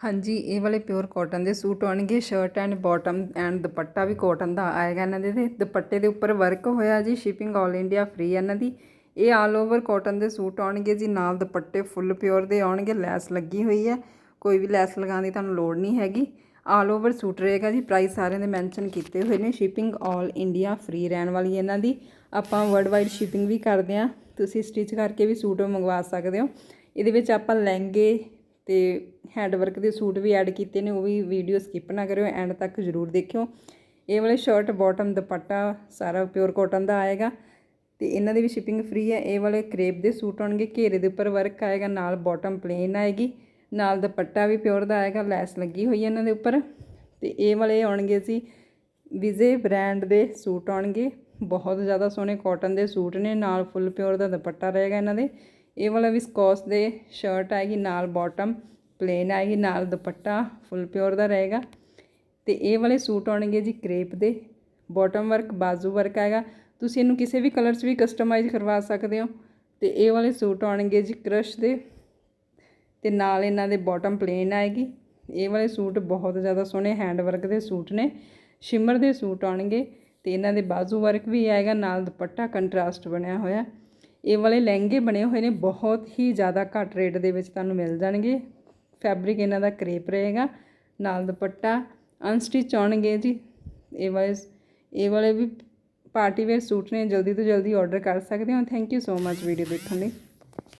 ਹਾਂਜੀ, ਇਹ ਵਾਲੇ ਪਿਓਰ ਕਾਟਨ ਦੇ ਸੂਟ ਆਉਣਗੇ shirt and bottom and dupatta we cotton ਦਾ ਆਏਗਾ ਇਹਨਾਂ ਦੇ ਤੇ। ਦੁਪੱਟੇ ਦੇ ਉੱਪਰ ਵਰਕ ਹੋਇਆ ਜੀ ਸ਼ਿਪਿੰਗ 올 ਇੰਡੀਆ ਫ੍ਰੀ ਇਹਨਾਂ ਦੀ। ਇਹ ਆਲ ਓਵਰ ਕਾਟਨ ਦੇ ਸੂਟ ਆਉਣਗੇ ਜੀ, ਨਾਲ ਦੁਪੱਟੇ ਫੁੱਲ ਪਿਓਰ ਦੇ ਆਉਣਗੇ, ਲੈਸ ਲੱਗੀ ਹੋਈ ਹੈ ਕੋਈ ਵੀ ਲੈਸ ਲਗਾਉਣ ਦੀ ਤੁਹਾਨੂੰ ਲੋੜ ਨਹੀਂ ਹੈਗੀ। ਆਲ ਓਵਰ ਸੂਟ ਰਹੇਗਾ ਜੀ ਪ੍ਰਾਈਸ ਸਾਰਿਆਂ ਦੇ ਮੈਂਸ਼ਨ ਕੀਤੇ ਹੋਏ ਨੇ। ਸ਼ਿਪਿੰਗ 올 ਇੰਡੀਆ ਫ੍ਰੀ ਰਹਿਣ ਵਾਲੀ ਇਹਨਾਂ ਦੀ। ਆਪਾਂ ਵਰਲਡ ਵਾਈਡ ਸ਼ਿਪਿੰਗ ਵੀ ਕਰਦੇ ਆ। ਤੁਸੀਂ ਸਟਿਚ ਕਰਕੇ ਵੀ ਸੂਟ ਮੰਗਵਾ ਸਕਦੇ ਹੋ। ਇਹਦੇ ਵਿੱਚ ਆਪਾਂ ਲਹਿੰਗੇ ਤੇ ਹੈਂਡ ਵਰਕ ਦੇ ਸੂਟ ਵੀ ਐਡ ਕੀਤੇ ਨੇ, ਉਹ ਵੀ ਵੀਡੀਓ ਸਕਿਪ ਨਾ ਕਰਿਓ ਐਂਡ ਤੱਕ ਜ਼ਰੂਰ ਦੇਖਿਓ। ਇਹ ਵਾਲੇ ਸ਼ਰਟ ਬਾਟਮ ਦੁਪੱਟਾ ਸਾਰਾ ਪਿਓਰ ਕਾਟਨ ਦਾ ਆਏਗਾ ਤੇ ਇਹਨਾਂ ਦੀ ਵੀ ਸ਼ਿਪਿੰਗ ਫ੍ਰੀ ਹੈ। ਇਹ ਵਾਲੇ ਕਰੇਪ ਦੇ ਸੂਟ ਆਉਣਗੇ, ਘੇਰੇ ਦੇ ਉੱਪਰ ਵਰਕ ਆਏਗਾ, ਨਾਲ ਬਾਟਮ ਪਲੇਨ ਆਏਗੀ, ਨਾਲ ਦੁਪੱਟਾ ਵੀ ਪਿਓਰ ਦਾ ਆਏਗਾ, ਲੈਸ ਲੱਗੀ ਹੋਈ ਹੈ ਇਹਨਾਂ ਦੇ ਉੱਪਰ। ਤੇ ਇਹ ਵਾਲੇ ਆਉਣਗੇ ਜੀ ਵਿਜੇ ਬ੍ਰਾਂਡ ਦੇ ਸੂਟ ਆਉਣਗੇ, ਬਹੁਤ ਜ਼ਿਆਦਾ ਸੋਹਣੇ ਕਾਟਨ ਦੇ ਸੂਟ ਨੇ, ਨਾਲ ਫੁੱਲ ਪਿਓਰ ਦਾ ਦੁਪੱਟਾ ਰਹੇਗਾ ਇਹਨਾਂ ਦੇ। ਇਹ ਵਾਲਾ ਵਿਸਕੋਸ ਦੇ ਸ਼ਰਟ ਆਏਗੀ, ਨਾਲ ਬਾਟਮ ਪਲੇਨ ਆਏਗੀ, ਨਾਲ ਦੁਪੱਟਾ ਫੁੱਲ ਪਿਓਰ ਦਾ ਰਹੇਗਾ। ਤੇ ਇਹ ਵਾਲੇ ਸੂਟ ਆਉਣਗੇ ਜੀ ਕ੍ਰੇਪ ਦੇ। ਬਾਟਮ ਵਰਕ ਬਾਜ਼ੂ ਵਰਕ ਆਏਗਾ। ਤੁਸੀਂ ਇਹਨੂੰ ਕਿਸੇ ਵੀ ਕਲਰ 'ਚ ਵੀ ਕਸਟਮਾਈਜ਼ ਕਰਵਾ ਸਕਦੇ ਹੋ। ਤੇ ਇਹ ਵਾਲੇ ਸੂਟ ਆਉਣਗੇ ਜੀ ਕ੍ਰਸ਼ ਦੇ। ਤੇ ਨਾਲ ਇਹਨਾਂ ਦੇ ਬਾਟਮ ਪਲੇਨ ਆਏਗੀ। ਇਹ ਵਾਲੇ ਸੂਟ ਬਹੁਤ ਜ਼ਿਆਦਾ ਸੋਹਣੇ ਹੈਂਡ ਵਰਕ ਦੇ ਸੂਟ ਨੇ। ਸ਼ਿਮਰ ਦੇ ਸੂਟ ਆਉਣਗੇ। ਤੇ ਇਹਨਾਂ ਦੇ ਬਾਜ਼ੂ ਵਰਕ ਵੀ ਆਏਗਾ, ਨਾਲ ਦੁਪੱਟਾ ਕੰਟਰਾਸਟ ਬਣਿਆ ਹੋਇਆ। ਇਹ ਵਾਲੇ ਲਹਿੰਗੇ ਬਣੇ ਹੋਏ ਨੇ, ਬਹੁਤ ਹੀ ਜ਼ਿਆਦਾ ਘੱਟ ਰੇਟ ਦੇ ਵਿੱਚ ਤੁਹਾਨੂੰ ਮਿਲ ਜਾਣਗੇ। ਫੈਬਰਿਕ ਇਹਨਾਂ ਦਾ ਕਰੇਪ ਰਹੇਗਾ, ਨਾਲ ਦੁਪੱਟਾ ਅਨਸਟਿਚ ਆਉਣਗੇ ਜੀ। ਇਹ ਵਾਲੇ ਇਹ ਵਾਲੇ ਵੀ ਪਾਰਟੀ ਵੇਅਰ ਸੂਟ ਨੇ, ਜਲਦੀ ਤੋਂ ਜਲਦੀ ਆਰਡਰ ਕਰ ਸਕਦੇ ਹੋ। Thank you so much video ਦੇਖਣ ਲਈ।